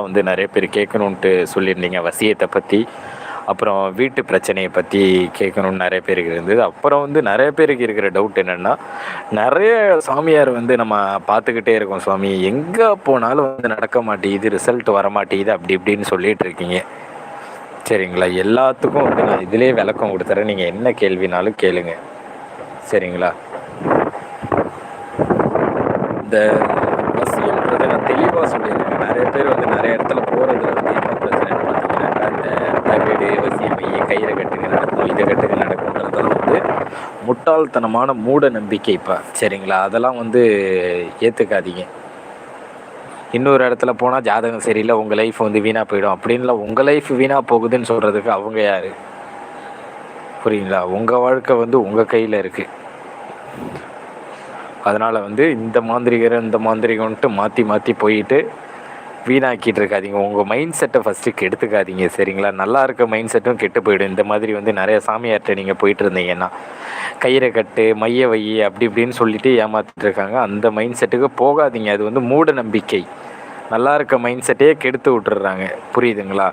வந்து நிறைய பேர் கேட்கணுன்ட்டு சொல்லியிருந்தீங்க வசியத்தை பற்றி அப்புறம் வீட்டு பிரச்சனையை பற்றி கேட்கணும்னு நிறைய பேருக்கு இருந்தது. அப்புறம் வந்து நிறைய பேருக்கு இருக்கிற டவுட் என்னென்னா நிறைய சாமியார் வந்து நம்ம பார்த்துக்கிட்டே இருக்கோம் சுவாமி. எங்கே போனாலும் வந்து நடக்க மாட்டேங்குது ரிசல்ட் வர மாட்டேங்குது அப்படி இப்படின்னு சொல்லிட்டு இருக்கீங்க. சரிங்களா? எல்லாத்துக்கும் வந்து நான் இதிலே விளக்கம் கொடுத்துறேன். நீங்கள் என்ன கேள்வினாலும் கேளுங்க. சரிங்களா? இந்த தெளிவாக சொல்லியிருக்கேன் நிறைய பேர் வந்து நிறைய இடத்துல போகிறது வந்து என்ன பிரச்சனை பார்த்தீங்கன்னாக்கா இந்த தகடு வசியம் கயிறை கட்டுங்க நடக்கும் இதை கட்டுங்க நடக்கும்ன்றதெல்லாம் வந்து முட்டாள்தனமான மூட நம்பிக்கை இப்போ. சரிங்களா? அதெல்லாம் வந்து ஏற்றுக்காதீங்க இன்னொரு இடத்துல போனால் ஜாதகம் சரியில்லை உங்கள் லைஃப் வந்து வீணாக போயிடும். அப்படின்லாம் உங்கள் லைஃப் வீணாக போகுதுன்னு சொல்கிறதுக்கு அவங்க யார்? புரியுங்களா? உங்கள் வாழ்க்கை வந்து உங்கள் கையில் இருக்குது அதனால் வந்து இந்த மாந்திரிகர் இந்த மாந்திரிகம்ன்ட்டு மாற்றி மாற்றி போயிட்டு வீணாக்கிட்டு இருக்காதீங்க உங்கள் மைண்ட் செட்டை ஃபஸ்ட்டு கெடுத்துக்காதீங்க சரிங்களா? நல்லா இருக்க மைண்ட் செட்டும் கெட்டு போயிடும். இந்த மாதிரி வந்து நிறைய சாமியார்கிட்ட நீங்கள் போயிட்டு இருந்தீங்கன்னா கயிறை கட்டு மைய வை அப்படி இப்படின்னு சொல்லிட்டு ஏமாத்திட்டு இருக்காங்க அந்த மைண்ட் செட்டுக்கு போகாதீங்க. அது வந்து மூட நம்பிக்கை. நல்லா இருக்க மைண்ட் செட்டையே கெடுத்து விட்டுறாங்க. புரியுதுங்களா?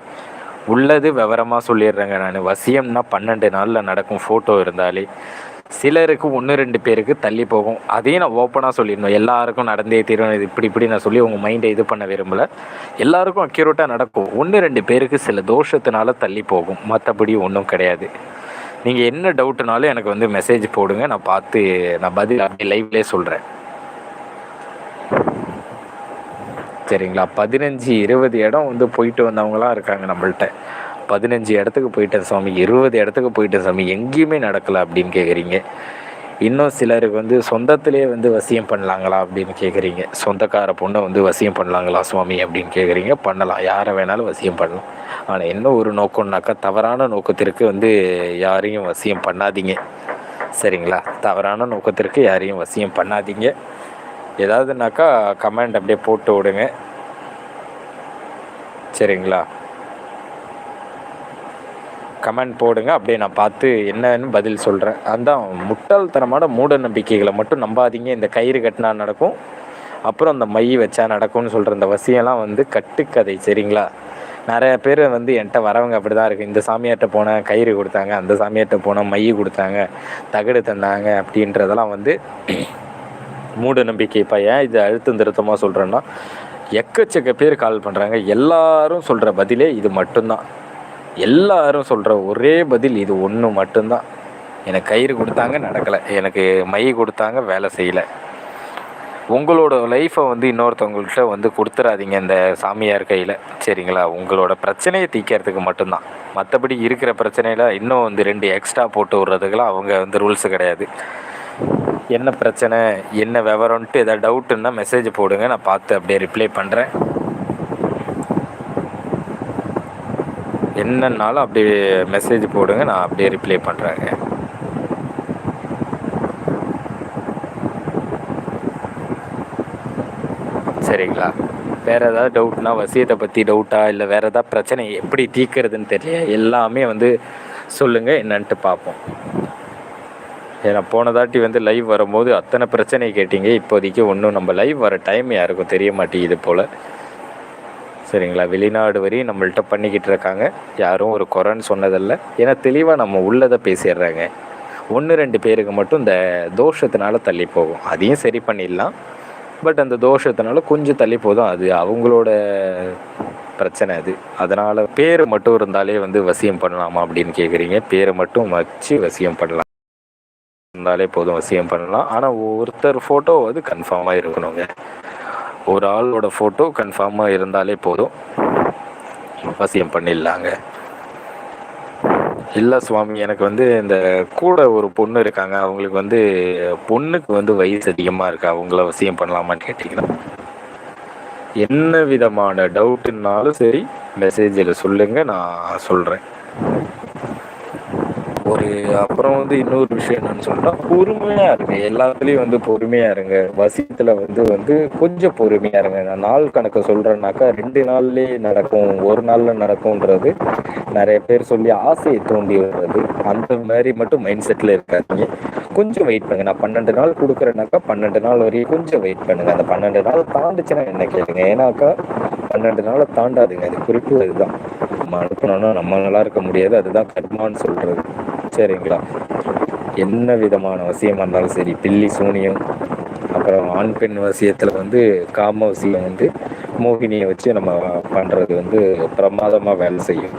உள்ளது விவரமாக சொல்லிடுறேங்க நான். வசியம்னா பன்னெண்டு நாளில் நடக்கும் ஃபோட்டோ இருந்தாலே. சிலருக்கு ஒன்று ரெண்டு பேருக்கு தள்ளி போகும். அதையும் நான் ஓப்பனாக சொல்லிடணும். எல்லாருக்கும் நடந்தே தீரும் இது இப்படி இப்படி நான் சொல்லி உங்கள் மைண்டை இது பண்ண விரும்பல. எல்லாருக்கும் அக்யூரேட்டாக நடக்கும். ஒன்று ரெண்டு பேருக்கு சில தோஷத்தினால தள்ளி போகும். மற்றபடி ஒன்றும் கிடையாது. நீங்கள் என்ன டவுட்டுனாலும் எனக்கு வந்து மெசேஜ் போடுங்க. நான் பார்த்து நான் பதில் அப்படியே லைவ்லேயே சொல்கிறேன் சரிங்களா? பதினஞ்சு இருபது இடம் வந்து போயிட்டு வந்தவங்களாம் இருக்காங்க நம்மள்கிட்ட பதினஞ்சு இடத்துக்கு போயிட்டேன் சாமி இருபது இடத்துக்கு போயிட்டேன் சாமி எங்கேயுமே நடக்கலை அப்படின்னு கேட்குறீங்க இன்னும் சிலருக்கு வந்து சொந்தத்திலே வந்து வசியம் பண்ணலாங்களா அப்படின்னு கேட்குறீங்க சொந்தக்கார பொண்ணை வந்து வசியம் பண்ணலாங்களா சுவாமி அப்படின்னு கேட்குறீங்க பண்ணலாம். யாரை வேணாலும் வசியம் பண்ணலாம். ஆனால் என்ன ஒரு நோக்கம்னாக்கா தவறான நோக்கத்திற்கு வந்து யாரையும் வசியம் பண்ணாதீங்க. சரிங்களா? தவறான நோக்கத்திற்கு யாரையும் வசியம் பண்ணாதீங்க. ஏதாவதுனாக்கா கமெண்ட் அப்படியே போட்டு விடுங்க. சரிங்களா? கமெண்ட் போடுங்க. அப்படியே நான் பார்த்து என்னன்னு பதில் சொல்கிறேன் அதுதான் முட்டாள்தனமான மூட நம்பிக்கைகளை மட்டும் நம்பாதீங்க. இந்த கயிறு கட்டினா நடக்கும். அப்புறம் அந்த மை வச்சா நடக்கும்னு சொல்கிற இந்த வசியெல்லாம் வந்து கட்டுக்கதை சரிங்களா? நிறைய பேர் வந்து என்கிட்ட வரவங்க அப்படி தான் இருக்குது இந்த சாமியார்கிட்ட போனேன் கயிறு கொடுத்தாங்க அந்த சாமியார்கிட்ட போனேன் மை கொடுத்தாங்க தகடு தந்தாங்க அப்படின்றதெல்லாம் வந்து மூட நம்பிக்கை இப்போ ஏன் இது அழுத்தம் திருத்தமாக சொல்கிறேன்னா எக்கச்சக்க பேர் கால் பண்ணுறாங்க எல்லாரும் சொல்கிற பதிலே இது மட்டும்தான். எல்லாரும் சொல்கிற ஒரே பதில் இது ஒன்று மட்டும்தான். எனக்கு கயிறு கொடுத்தாங்க நடக்கலை. எனக்கு மை கொடுத்தாங்க வேலை செய்யலை. உங்களோட லைஃப்பை வந்து இன்னொருத்தவங்கள்ட்ட வந்து கொடுத்துறாதீங்க இந்த சாமியார் கையில். சரிங்களா? உங்களோட பிரச்சனையை தீக்கிறதுக்கு மட்டும்தான். மற்றபடி இருக்கிற பிரச்சனையில் இன்னும் வந்து ரெண்டு எக்ஸ்ட்ரா போட்டு விட்றதுக்கெல்லாம் அவங்க வந்து ரூல்ஸ் கிடையாது. என்ன பிரச்சனை என்ன விவரம்ன்ட்டு எதாவது டவுட்டுன்னா மெசேஜ் போடுங்க. நான் பார்த்து அப்படியே ரிப்ளை பண்ணுறேன் என்னன்னாலும் அப்படியே மெசேஜ் போடுங்க நான் அப்படியே ரிப்ளை பண்ணுறேங்க சரிங்களா? வேறு ஏதாவது டவுட்னா வசியத்தை பற்றி டவுட்டா இல்லை வேறு ஏதாவது பிரச்சனை எப்படி தீர்க்கறதுன்னு தெரியல எல்லாமே வந்து சொல்லுங்கள் என்னன்ட்டு பார்ப்போம். ஏன்னா போன தாட்டி வந்து லைவ் வரும்போது அத்தனை பிரச்சனை கேட்டீங்க. இப்போதைக்கு ஒன்றும் நம்ம லைவ் வர டைம் யாருக்கும் தெரிய மாட்டேங்குது போல். சரிங்களா? வெளிநாடு வரையும் நம்மள்ட்ட பண்ணிக்கிட்டு இருக்காங்க. யாரும் ஒரு குறைன்னு சொன்னதில்லை. ஏன்னா தெளிவாக நம்ம உள்ளதை பேசிடுறாங்க. ஒன்று ரெண்டு பேருக்கு மட்டும் இந்த தோஷத்தினால தள்ளி போகும். அதையும் சரி பண்ணிடலாம். பட் அந்த தோஷத்தினால கொஞ்சம் தள்ளி போதும். அது அவங்களோட பிரச்சனை அது. அதனால் பேர் மட்டும் இருந்தாலே வந்து வசியம் பண்ணலாமா அப்படின்னு கேட்குறீங்க பேரை மட்டும் வச்சு வசியம் பண்ணலாம். இருந்தாலே போதும் வசியம் பண்ணலாம். ஆனால் ஒருத்தர் ஃபோட்டோ வந்து கன்ஃபார்மாக இருக்கணுங்க. ஒரு ஆளோட ஃபோட்டோ கன்ஃபார்மாக இருந்தாலே போதும். வசியம் பண்ணிடலாங்க. இல்லை சுவாமி எனக்கு வந்து இந்த கூட ஒரு பொண்ணு இருக்காங்க. அவங்களுக்கு வந்து பொண்ணுக்கு வந்து வயசு அதிகமாக இருக்கு. அவங்கள வசியம் பண்ணலாமான்னு கேட்டிங்கன்னா. என்ன விதமான டவுட்டுன்னாலும் சரி மெசேஜில் சொல்லுங்கள் நான் சொல்கிறேன் ஒரு அப்புறம் வந்து இன்னொரு விஷயம் என்னன்னு சொன்னா பொறுமையா இருங்க. எல்லாத்துலயும் வந்து பொறுமையா இருங்க. வசியத்துல வந்து வந்து கொஞ்சம் பொறுமையா இருங்க. நான் நாள் கணக்கு சொல்றேன்னாக்கா ரெண்டு நாள்லயே நடக்கும். ஒரு நாள்ல நடக்கும்ன்றது நிறைய பேர் சொல்லி ஆசையை தூண்டி வர்றது. அந்த மாதிரி மட்டும் மைண்ட் செட்ல இருக்காதீங்க. கொஞ்சம் வெயிட் பண்ணுங்க. நான் பன்னெண்டு நாள் கொடுக்குறேனாக்கா பன்னெண்டு நாள் வரையும் கொஞ்சம் வெயிட் பண்ணுங்க. அந்த பன்னெண்டு நாள் தாண்டுச்சுன்னா என்ன கேளுங்க? ஏன்னாக்கா பன்னெண்டு நாளை தாண்டாதுங்க. அது குறிப்பு அதுதான். நம்ம அனுப்பணும்னா நம்ம நல்லா இருக்க முடியாது. அதுதான் கர்மான்னு சொல்கிறது சரிங்களா. என்ன விதமான வசியமாக இருந்தாலும் சரி பில்லி சூனியம் அப்புறம் ஆண் பெண் வசியத்தில் வந்து காம வசியம் வந்து மோகினியை வச்சு நம்ம பண்ணுறது வந்து பிரமாதமாக வேலை செய்யும்.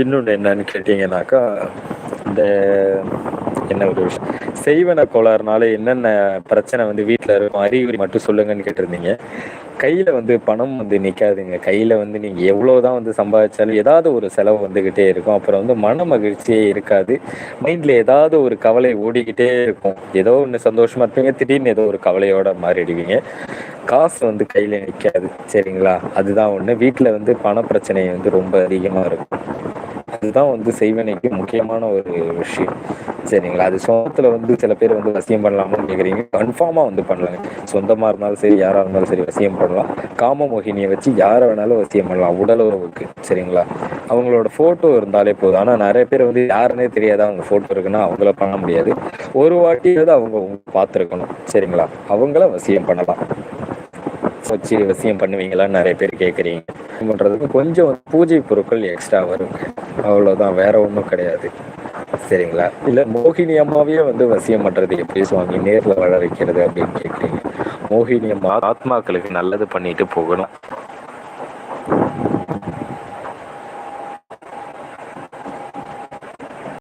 இன்னொன்று என்னன்னு கேட்டிங்கனாக்கா இந்த என்ன ஒரு விஷயம்? செய்வன கோளாறுனால என்னென்ன பிரச்சனை வந்து வீட்டில் இருக்கும்? அறிகுறி மட்டும் சொல்லுங்கன்னு கேட்டிருந்தீங்க. கையில் வந்து பணம் வந்து நிற்காதுங்க கையில் வந்து நீங்கள் எவ்வளோ தான் வந்து சம்பாதிச்சாலும் ஏதாவது ஒரு செலவு வந்துக்கிட்டே இருக்கும். அப்புறம் வந்து மன மகிழ்ச்சியே இருக்காது. மைண்டில் ஏதாவது ஒரு கவலை ஓடிக்கிட்டே இருக்கும். ஏதோ ஒன்று சந்தோஷமாக இருப்பீங்க திடீர்னு ஏதோ ஒரு கவலையோட மாறிடுவீங்க. காசு வந்து கையில் நிற்காது சரிங்களா? அதுதான் ஒன்று வீட்டில் வந்து பண பிரச்சனை வந்து ரொம்ப அதிகமாக இருக்கும். அதுதான் வந்து செய்வனைக்கு முக்கியமான ஒரு விஷயம். சரிங்களா? அது சொந்தத்தில் வந்து சில பேர் வந்து வசியம் பண்ணலாமான்னு கேட்குறீங்க கன்ஃபார்மாக வந்து பண்ணலாங்க. சொந்தமாக இருந்தாலும் சரி யாராக இருந்தாலும் சரி வசியம் பண்ணலாம். காம மோகினியை வச்சு யாரை வேணாலும் வசியம் பண்ணலாம் உடல் உறவுக்கு. சரிங்களா? அவங்களோட ஃபோட்டோ இருந்தாலே போதும். ஆனால் நிறைய பேர் வந்து யாருன்னே தெரியாத அவங்க ஃபோட்டோ இருக்குன்னா அவங்கள பண்ண முடியாது. ஒரு வாட்டியாவது அவங்க பார்த்துருக்கணும். சரிங்களா? அவங்கள வசியம் பண்ணலாம். வச்சு வசியம் பண்ணுவீங்களான்னு நிறைய பேர் கேட்குறீங்க பண்ணுறதுக்கு கொஞ்சம் பூஜை பொருட்கள் எக்ஸ்ட்ரா வருங்க அவ்வளோதான் வேற ஒன்றும் கிடையாது. சரிங்களா? இல்லை மோகினி அம்மாவே வந்து வசியம் பண்ணுறது எப்படி சுவாமி நேரில் வள வைக்கிறது அப்படின்னு கேட்குறீங்க மோகினி அம்மா ஆத்மாக்களுக்கு நல்லது பண்ணிட்டு போகணும்.